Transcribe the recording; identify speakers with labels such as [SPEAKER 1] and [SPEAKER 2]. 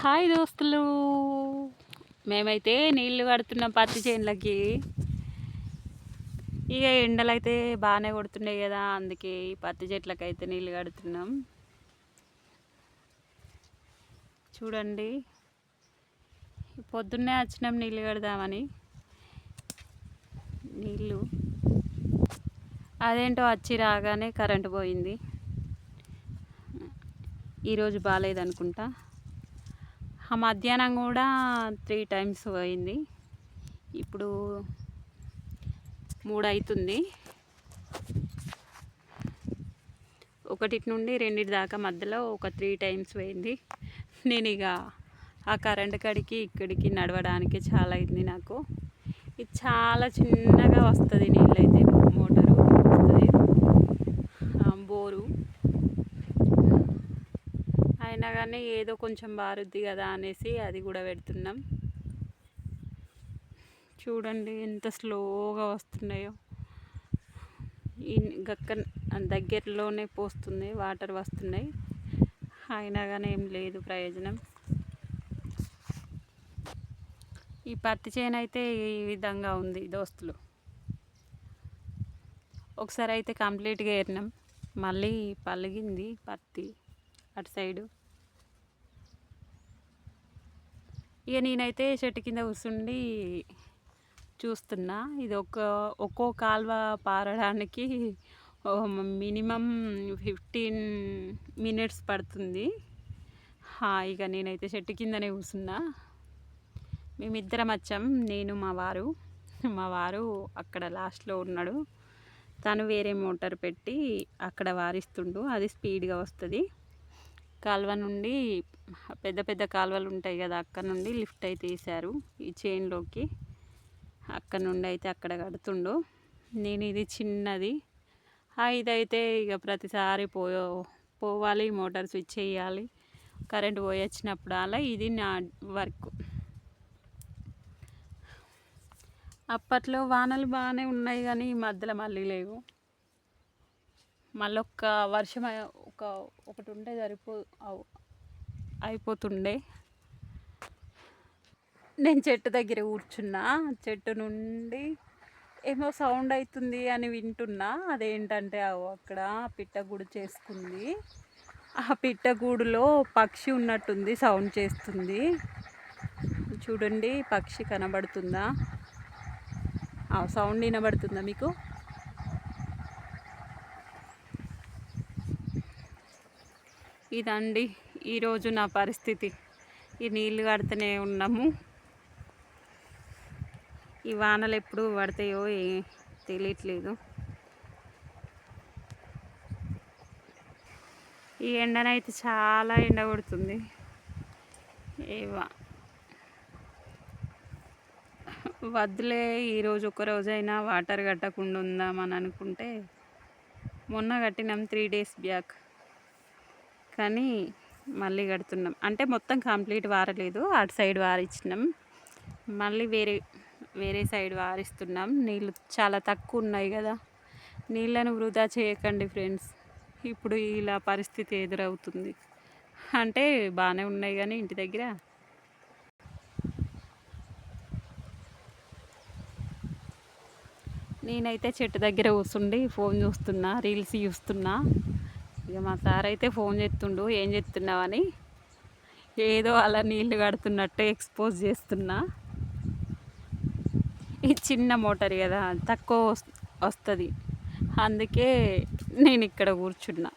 [SPEAKER 1] Hi దోస్తులు. మేమైతే నీళ్ళు కడుతున్నాం పత్తి చేనులకి. ఇక ఎండలు అయితే బాగానే కొడుతున్నాయి కదా అందుకే ఈ పత్తి చెట్లకి అయితే నీళ్ళు కడుతున్నాం. చూడండి పొద్దున్నే వచ్చినాం నీళ్ళు కడదామని. నీళ్ళు అదేంటో వచ్చి రాగానే కరెంటు పోయింది. ఈరోజు బాగాలేదనుకుంటా. ఆ మధ్యాహ్నం కూడా త్రీ టైమ్స్ పోయింది. ఇప్పుడు మూడు అవుతుంది ఒకటి నుండి రెండింటి దాకా మధ్యలో ఒక త్రీ టైమ్స్ పోయింది. నేను ఇక ఆ కరెంట్ కడికి ఇక్కడికి నడవడానికి చాలా అయింది నాకు. ఇది చాలా చిన్నగా వస్తుంది నీళ్ళైతే మోటారు. వస్తుంది. బోరు. అయినా కానీ ఏదో కొంచెం బారుద్ది కదా అనేసి అది కూడా పెడుతున్నాం. చూడండి ఎంత స్లోగా వస్తున్నాయో. గక్క దగ్గరలోనే పోస్తుంది వాటర్ వస్తున్నాయి. అయినా కానీ ఏం లేదు ప్రయోజనం. ఈ పత్తి చేను అయితే ఈ విధంగా ఉంది దోస్తులు. ఒకసారి అయితే కంప్లీట్గా ఏరినాం. మళ్ళీ పలిగింది పత్తి అటు సైడు. ఇక నేనైతే చెట్టు కింద కూర్చుండి చూస్తున్నా. ఇది ఒక ఒక్కో కాలువ పారడానికి మినిమం ఫిఫ్టీన్ మినిట్స్ పడుతుంది. ఇక నేనైతే చెట్టు కిందనే కూర్చున్నా మేమిద్దరం వచ్చాం నేను మా వారు. మా వారు అక్కడ లాస్ట్లో ఉన్నాడు. తను వేరే మోటార్ పెట్టి అక్కడ వారిస్తుండు. అది స్పీడ్గా వస్తుంది. కాలువ నుండి పెద్ద పెద్ద కాలువలు ఉంటాయి కదా అక్కడ నుండి లిఫ్ట్ అయితే వేశారు ఈ చైన్లోకి అక్కడ నుండి అయితే అక్కడ కడుతుండు. నేను ఇది చిన్నది. ఇదైతే ఇక ప్రతిసారి పో పోవాలి మోటార్ స్విచ్ చేయాలి. కరెంట్ పోయొచ్చినప్పుడు అలా ఇది నా వర్క్ అప్పట్లో వానలు బాగానే ఉన్నాయి కానీ ఈ మధ్యలో మళ్ళీ లేవు. మళ్ళీ ఒక్క వర్షం ఒక ఒకటి ఉంటే సరిపో అయిపోతుండే. నేను చెట్టు దగ్గర కూర్చున్నా చెట్టు నుండి ఏమో సౌండ్ అవుతుంది అని వింటున్నా. అదేంటంటే అక్కడ పిట్టగూడు చేసుకుంది. ఆ పిట్టగూడులో పక్షి ఉన్నట్టుంది సౌండ్ చేస్తుంది. చూడండి పక్షి కనబడుతుందా? సౌండ్ వినబడుతుందా మీకు? ఇదండి ఈరోజు నా పరిస్థితి. ఈ నీళ్ళు కడుతూనే ఉన్నాము. ఈ వానలు ఎప్పుడు పడతాయో తెలియట్లేదు ఈ ఎండనైతే చాలా ఎండ కొడుతుంది. ఏవా. వద్దులే ఈరోజు ఒక రోజైనా వాటర్ కట్టకుండా ఉందామని అనుకుంటే మొన్న కట్టినాం త్రీ డేస్ బ్యాక్. కానీ మళ్ళీ కడుతున్నాం. అంటే మొత్తం కంప్లీట్ వారలేదు. అటు సైడ్ వారిచ్చినాం. మళ్ళీ వేరే వేరే సైడ్ వారిస్తున్నాం. నీళ్ళు చాలా తక్కువ ఉన్నాయి కదా. నీళ్ళను వృధా చేయకండి ఫ్రెండ్స్. ఇప్పుడు ఇలా పరిస్థితి ఎదురవుతుంది. అంటే బాగానే ఉన్నాయి కానీ ఇంటి దగ్గర. నేనైతే చెట్టు దగ్గర కూర్చుండి ఫోన్ చూస్తున్నా రీల్స్ చూస్తున్నా. ఇక మా సార్ అయితే ఫోన్ చేస్తుండు ఏం చేస్తున్నావని? ఏదో అలా నీళ్ళు కడుతున్నట్టు ఎక్స్పోజ్ చేస్తున్నా. ఈ చిన్న మోటార్ కదా తక్కువ వస్తుంది. అందుకే నేను ఇక్కడ కూర్చున్నా.